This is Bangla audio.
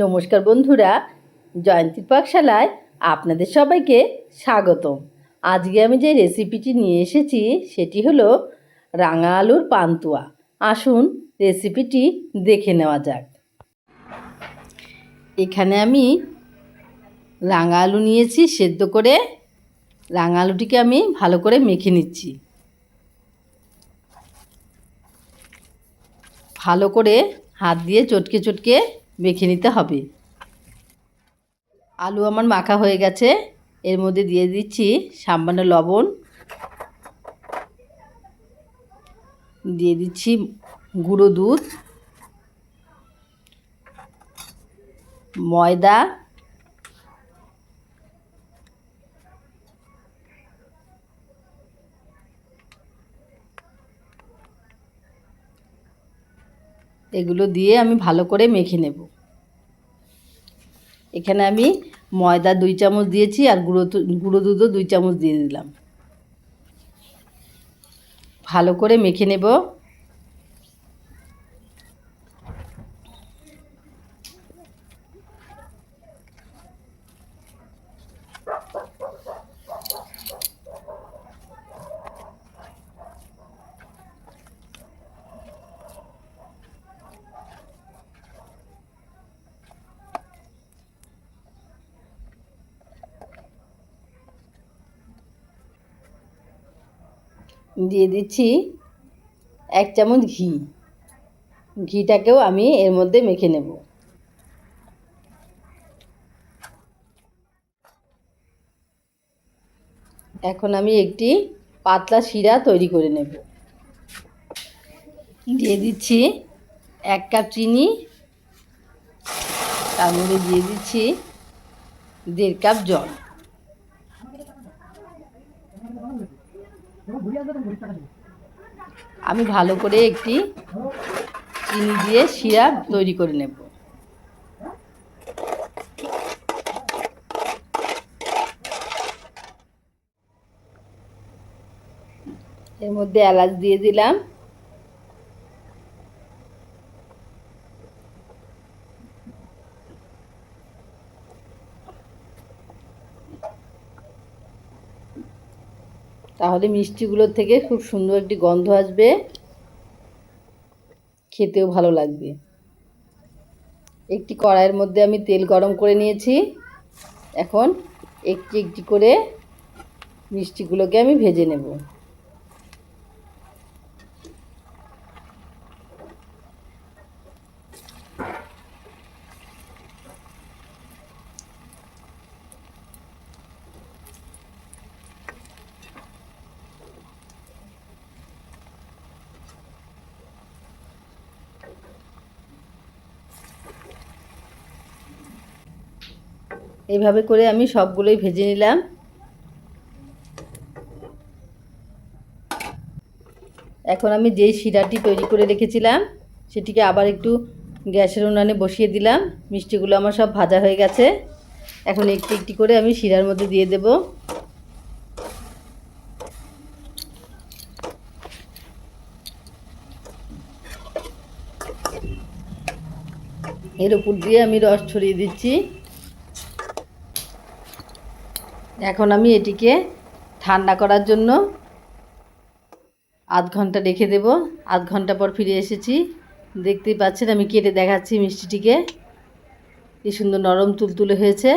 নমস্কার বন্ধুরা জয়ন্তীর পাকশালায় আপনাদের সবাইকে স্বাগতম। আজকে আমি যে রেসিপিটি নিয়ে এসেছি, সেটি হলো রাঙা আলুর পান্তুয়া। আসুন রেসিপিটি দেখে নেওয়া যাক। এখানে আমি রাঙা আলু নিয়েছি, সেদ্ধ করে রাঙা আলুটিকে আমি ভালো করে মেখে নিচ্ছি। ভালো করে হাত দিয়ে চটকে চটকে মেখে নিতে হবে। আলু আমার মাখা হয়ে গেছে। এর মধ্যে দিয়ে দিচ্ছি সামান্য লবণ। দিয়ে দিচ্ছি গুঁড়ো দুধ। ময়দা। এগুলো দিয়ে আমি ভালো করে মেখে নেব। এখানে আমি ময়দা দুই চামচ দিয়েছি আর গুঁড়ো গুঁড়ো দুধও দুই চামচ দিয়ে দিলাম। ভালো করে মেখে নেব। দিয়ে দিচ্ছি এক চামচ ঘি। ঘিটাকেও আমি এর মধ্যে মেখে নেব। এখন আমি একটি পাতলা শিরা তৈরি করে নেব। দিয়ে দিচ্ছি এক কাপ চিনি। তার মধ্যে দিয়ে দিচ্ছি দেড় কাপ জল। আমি ভালো করে একটি চিনি দিয়ে শিরা তৈরি করে নেব। এর মধ্যে এলাচ দিয়ে দিলাম। তাহলে মিষ্টিগুলোর থেকে খুব সুন্দর একটি গন্ধ আসবে। খেতেও ভালো লাগবে। একটি কড়াইয়ের মধ্যে আমি তেল গরম করে নিয়েছি। এখন একটি একটি করে মিষ্টিগুলোকে আমি ভেজে নেব। এইভাবে করে আমি সবগুলোই ভেজে নিলাম। এখন আমি যেই শিরাটি তৈরি করে রেখেছিলাম, সেটিকে আবার একটু গ্যাসের উনানে বসিয়ে দিলাম। মিষ্টিগুলো আমার সব ভাজা হয়ে গেছে। এখন একটি একটি করে আমি শিরার মধ্যে দিয়ে দেব। এর উপর দিয়ে আমি রস ছড়িয়ে দিচ্ছি। এখন আমি এটিকে ঠান্ডা করার জন্য আধ ঘণ্টা রেখে দেব। আধ ঘণ্টা পর ফিরে এসেছি। দেখতেই পাচ্ছেন, আমি কেটে দেখাচ্ছি মিষ্টিটিকে। কি সুন্দর নরম তুলতুলে হয়েছে।